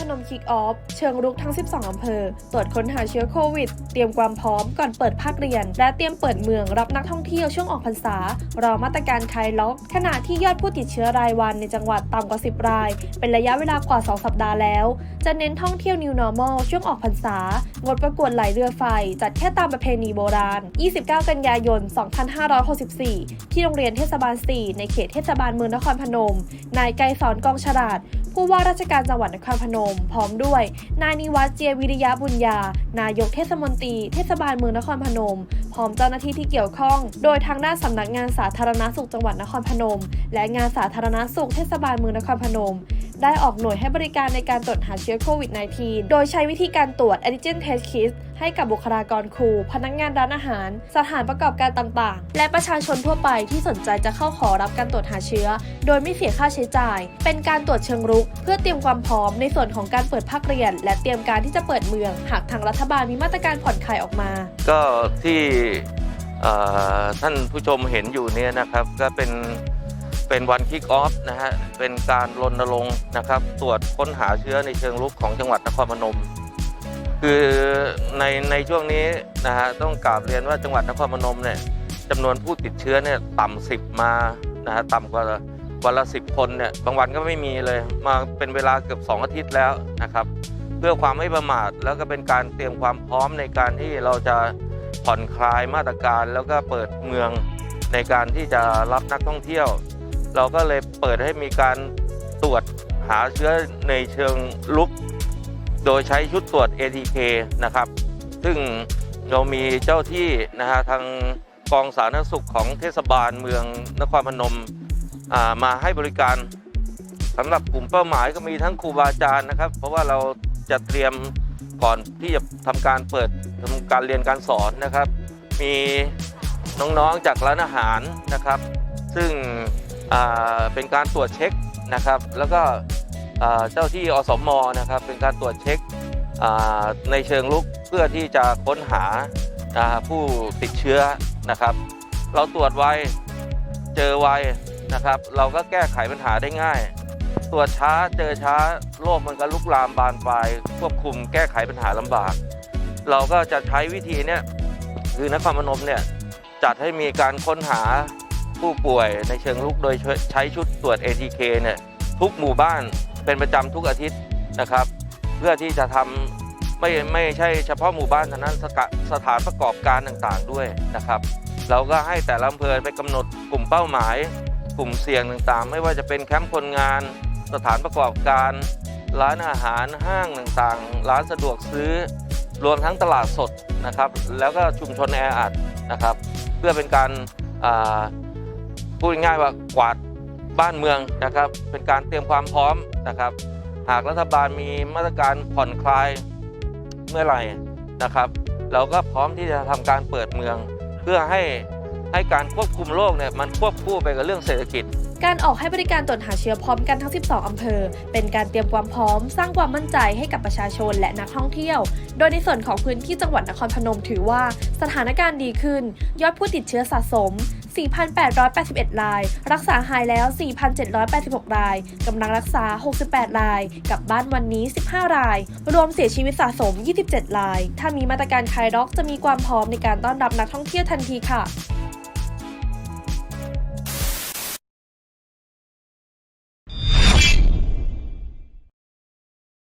พนมคิกออฟ เชิงรุกทั้ง 12 อำเภอ ตรวจค้นหาเชื้อโควิด เตรียมความพร้อมก่อนเปิดภาคเรียน และเตรียมเปิดเมืองรับนักท่องเที่ยวช่วงออกพรรษา รอมาตรการคลายล็อก ขณะที่ยอดผู้ติดเชื้อรายวันในจังหวัดต่ำกว่า 10 ราย เป็นระยะเวลากว่า 2 สัปดาห์แล้ว จะเน้นท่องเที่ยว New Normal ช่วงออกพรรษางดประกวดไหลเรือไฟ จัดแค่ตามประเพณีโบราณ 29 กันยายน 2564 ที่โรงเรียนเทศบาล 4 ในเขตเทศบาลเมืองนครพนม นายไกรสอนกองฉลาด ผู้ว่าราชการจังหวัดนครพนม พร้อมด้วย นายนิวัฒน์เจียวิริยะบุญญา นายกเทศมนตรีเทศบาลเมืองนครพนม พร้อมเจ้าหน้าที่ที่เกี่ยวข้อง โดยทางด้านสำนักงานสาธารณสุขจังหวัดนครพนม และงานสาธารณสุขเทศบาลเมืองนครพนม ได้ออกหน่วยให้บริการในการตรวจหาเชื้อโควิด -19 โดยใช้วิธีการตรวจ antigen test kit ให้กับบุคลากรครู พนักงานร้านอาหาร สถานประกอบการต่างๆ และประชาชนทั่วไปที่สนใจจะเข้าขอรับการตรวจหาเชื้อ โดยไม่เสียค่าใช้จ่าย เป็นการตรวจเชิงรุก เพื่อเตรียมความพร้อมในส่วนของการเปิดภาคเรียน และเตรียมการที่จะเปิดเมือง หากทางรัฐบาลมีมาตรการผ่อนคลายออกมา ก็ที่ท่านผู้ชมเห็นอยู่เนี่ยนะครับก็เป็นเป็นวันคิกออฟนะฮะเป็นการรณรงค์นะครับ ตรวจค้นหาเชื้อในเชิงรุกของจังหวัดนครพนม คือในในช่วงนี้นะฮะต้องกราบเรียนว่าจังหวัดนครพนมเนี่ยจำนวนผู้ติดเชื้อเนี่ยต่ำสิบมานะฮะต่ำกว่าวันละสิบคนเนี่ยบางวันก็ไม่มีเลยมาเป็นเวลาเกือบสองอาทิตย์แล้วนะครับ เพื่อความไม่ประมาทแล้วก็เป็นการเตรียมความพร้อมในการที่เราจะ ผ่อนคลายมาตรการแล้วก็เปิดเมืองในการที่จะรับนักท่องเที่ยว เราก็เลยเปิดให้มีการตรวจหาเชื้อในเชิงลุก โดยใช้ชุดตรวจ ATK นะครับ ซึ่งเรามีเจ้าที่นะฮะทางกองสาธารณสุขของเทศบาลเมืองนครพนมมาให้บริการสำหรับกลุ่มเป้าหมายก็มีทั้งครูบาอาจารย์นะครับ เพราะว่าเราจะเตรียม ก่อนที่จะทำการเปิดทำการเรียนการสอนนะครับ มีน้องๆจากร้านอาหารนะครับ ซึ่งเป็นการตรวจเช็คนะครับ แล้วก็เจ้าที่อสมนะครับ เป็นการตรวจเช็คในเชิงลุกเพื่อที่จะค้นหาอ่าผู้ติดเชื้อนะครับ เราตรวจไวเจอไวนะครับ เราก็แก้ไขปัญหาได้ง่าย ตรวจช้าเจอช้าโรคมันก็ลุกลามบานปลาย ควบคุมแก้ไขปัญหาลำบาก เราก็จะใช้วิธีเนี้ยคือนครพนมเนี่ยจัดให้มีการค้นหาผู้ป่วยในเชิงลุกโดยใช้ชุดตรวจ ATK เนี่ยทุกหมู่บ้านเป็นประจำทุกอาทิตย์นะครับ เพื่อที่จะทำไม่ไม่ใช่เฉพาะหมู่บ้านเท่านั้นสสถานประกอบการต่างๆด้วยนะครับ เราก็ให้แต่ละอำเภอไปกำหนดกลุ่มเป้าหมาย กลุ่มเสี่ยงต่างๆ ไม่ว่าจะเป็นแคมป์คนงาน สถานประกอบการ ร้านอาหารห้างต่างๆ ร้านสะดวกซื้อ รวมทั้งตลาดสดนะครับ แล้วก็ชุมชนแออัดนะครับ เพื่อเป็นการาพูดง่ายๆว่ากวาดบ้านเมืองนะครับ เป็นการเตรียมความพร้อมนะครับ หากรัฐบาลมีมาตรการผ่อนคลายเมื่อไหร่นะครับ เราก็พร้อมที่จะทำการเปิดเมือง เพื่อให้ให้การควบคุมโรคเนี่ยมันควบคู่ไปกับเรื่องเศรษฐกิจ การออกให้บริการตรวจหาเชื้อพร้อมกันทั้ง 12 อำเภอ เป็นการเตรียมความพร้อม สร้างความมั่นใจให้กับประชาชนและนักท่องเที่ยว โดยในส่วนของพื้นที่จังหวัดนครพนมถือว่าสถานการณ์ดีขึ้น ยอดผู้ติดเชื้อสะสม 4,881 ราย รักษาหายแล้ว 4,786 ราย กำลังรักษา 68 ราย กลับบ้านวันนี้ 15 ราย รวมเสียชีวิตสะสม 27 ราย ถ้ามีมาตรการคลายล็อกจะมีความพร้อมในการต้อนรับนักท่องเที่ยวทันทีค่ะ